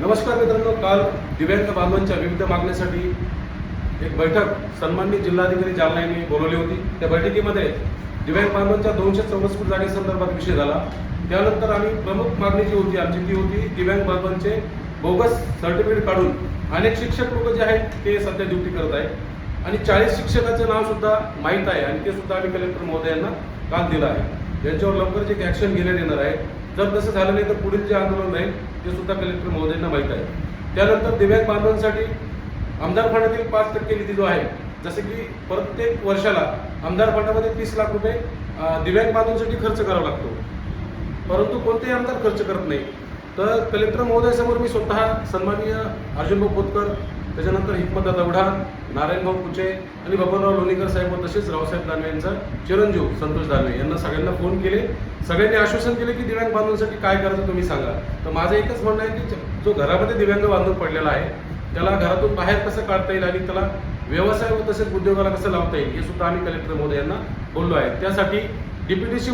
नमस्कार मित्रांनो काल दिव्यांग बांधवांच्या विविध मागण्यासाठी एक बैठक सन्माननीय जिल्हाधिकारी जालना यांनी बोलवली होती. त्या बैठकीमध्ये दिव्यांग बांधवांच्या दोनशे चौरस फूट जागेसंदर्भात विषय झाला. त्यानंतर आम्ही प्रमुख मागणी जी होती आमची ती होती दिव्यांग बांधवांचे बोगस सर्टिफिकेट काढून अनेक शिक्षक लोक जे आहेत ते सध्या ड्युटी करत आहेत. आणि चाळीस शिक्षकाचं नाव सुद्धा माहीत आहे आणि ते सुद्धा आम्ही कलेक्टर महोदयांना काल दिलं आहे. यांच्यावर लवकरच एक ऍक्शन घेण्यात येणार आहे. जर तसं झालं नाही तर पुढील जे आंदोलन आहे ते सुद्धा कलेक्टर महोदयांना माहीत आहे. त्यानंतर दिव्यांग बांधवांसाठी आमदार फंडातील पाच टक्के निधी जो आहे जसे की प्रत्येक वर्षाला आमदार फंडामध्ये तीस लाख रुपये दिव्यांग बांधवांसाठी खर्च करावा लागतो. परंतु कोणतेही आमदार खर्च करत नाही. तर कलेक्टर महोदयासमोर मी स्वतः सन्माननीय अर्जुनभाऊ खोतकर त्याच्यानंतर हिकमत दवढा नारायणभाऊ कुचे आणि बबनराव लोणीकर साहेब व तसेच रावसाहेब दानवे यांचा चिरंजीव संतोष दानवे यांना सगळ्यांना फोन केले. सगळ्यांनी आश्वासन केले की दिव्यांग बांधवांसाठी काय करायचं तुम्ही सांगा. तर माझं एकच म्हणणं आहे की जो घरामध्ये दिव्यांग बांधून पडलेला आहे त्याला घरातून बाहेर कसं काढता येईल आणि त्याला व्यवसाय व तसेच उद्योगाला कसं लावता येईल हे सुद्धा आम्ही कलेक्टर महोदय यांना बोललो आहे. त्यासाठी डीपीटीसी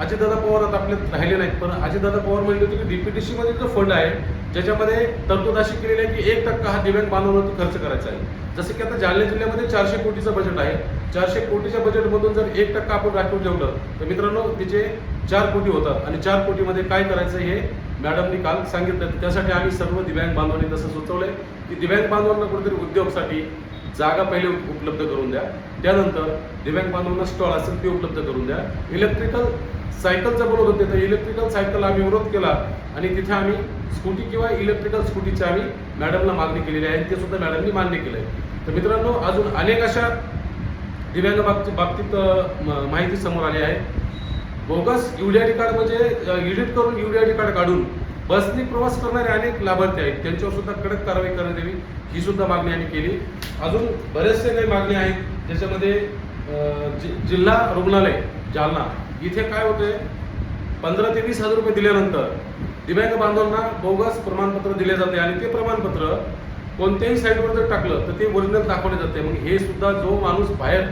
अजितदादा पवार आता आपले राहिले नाहीत पण अजितदादा पवार म्हणले होते की डीपीटीसी जो फंड आहे. ज्याच्यामध्ये तरतूद अशी केलेली आहे की एक टक्का हा दिव्यांग बांधवांवरती खर्च करायचा आहे. जसं की आता जालना जिल्ह्यामध्ये चारशे कोटीचं बजेट आहे. चारशे कोटीच्या बजेटमधून जर एक टक्का आपण राखून ठेवलं तर मित्रांनो तिचे चार कोटी होतात. आणि चार कोटीमध्ये काय करायचं हे मॅडमनी काल सांगितलं. त्यासाठी आम्ही सर्व दिव्यांग बांधवांनी तसं सुचवलंय की दिव्यांग बांधवांना कुठेतरी उद्योगसाठी जागा पहिले उपलब्ध करून द्या. त्यानंतर दिव्यांग बांधवांना स्टॉल असेल ते उपलब्ध करून द्या. इलेक्ट्रिकल सायकलचं बोलत होते तर इलेक्ट्रिकल सायकल आम्ही विरोध केला आणि तिथे आम्ही स्कूटी किंवा इलेक्ट्रिकल स्कूटीची आम्ही मॅडमला मागणी केलेली आहे ते सुद्धा मॅडमनी मान्य केलं आहे तर मित्रांनो अजून अनेक अशा दिव्यांग बाबतीत बाबतीत म- माहिती समोर आली आहे. बोगस युडीआयडी कार्ड म्हणजे एडिट करून युडीआयडी कार्ड काढून बसने प्रवास करणारे अनेक लाभार्थी आहेत. त्यांच्यावर सुद्धा कडक कारवाई करण्यात यावी ही सुद्धा मागणी आम्ही केली. अजून बरेचसे काही मागणी आहेत ज्याच्यामध्ये जि- जिल्हा रुग्णालय जालना. इथे काय होते पंधरा ते वीस हजार रुपये दिल्यानंतर दिव्यांग बांधवांना बोगस प्रमाणपत्र दिले जाते आणि ते प्रमाणपत्र कोणत्याही साईटवर जर टाकलं तर ते ओरिजिनल दाखवले जाते. मग हे सुद्धा जो माणूस बाहेर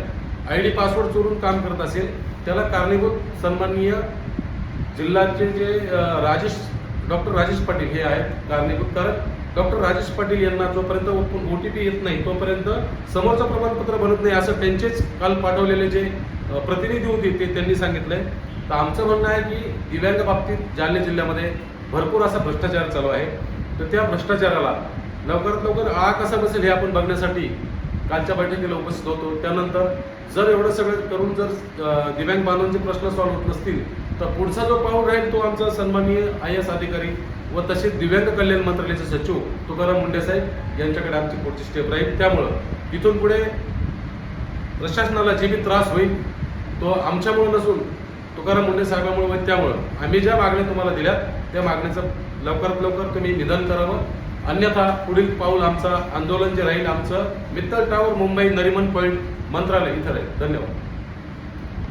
आय डी पासवर्ड चोरून काम करत असेल त्याला कारणीभूत सन्माननीय जिल्ह्याचे जे राजेश डॉक्टर राजेश पाटील हे आहेत कारणीभूत कारण डॉक्टर राजेश पाटील यांना जोपर्यंत ओ टी पी येत नाही तोपर्यंत समोरचं प्रमाणपत्र बनत नाही असं त्यांचेच काल पाठवलेले जे प्रतिनिधी होते ते त्यांनी सांगितलंय. तर आमचं म्हणणं आहे की दिव्यांग बाबतीत जालना जिल्ह्यामध्ये भरपूर असा भ्रष्टाचार चालू आहे. तर त्या भ्रष्टाचाराला लवकरात लवकर आळा कसा बसेल हे आपण बघण्यासाठी कालच्या बैठकीला उपस्थित होतो. त्यानंतर जर एवढं सगळं करून जर दिव्यांग बांधवांचे प्रश्न सॉल्व्ह होत नसतील तर पुढचा जो पाऊल राहील तो आमचा सन्माननीय आय एस अधिकारी व तसेच दिव्यांग कल्याण मंत्रालयाचे सचिव तुकाराम मुंडे साहेब यांच्याकडे आमची पुढची स्टेप राहील. त्यामुळं इथून पुढे प्रशासनाला जे बी त्रास होईल तो आमच्यामुळे नसून तुकाराम मुंडे साहेबांमुळे व त्यामुळं आम्ही ज्या मागण्या तुम्हाला दिल्या त्या मागण्याचं लवकरात लवकर तुम्ही निधन करावं. अन्यथा पुढील पाऊल आमचं आंदोलन जे राहील आमचं मित्तल टावर मुंबई नरिमन पॉईंट मंत्रालय इथं राहील. धन्यवाद.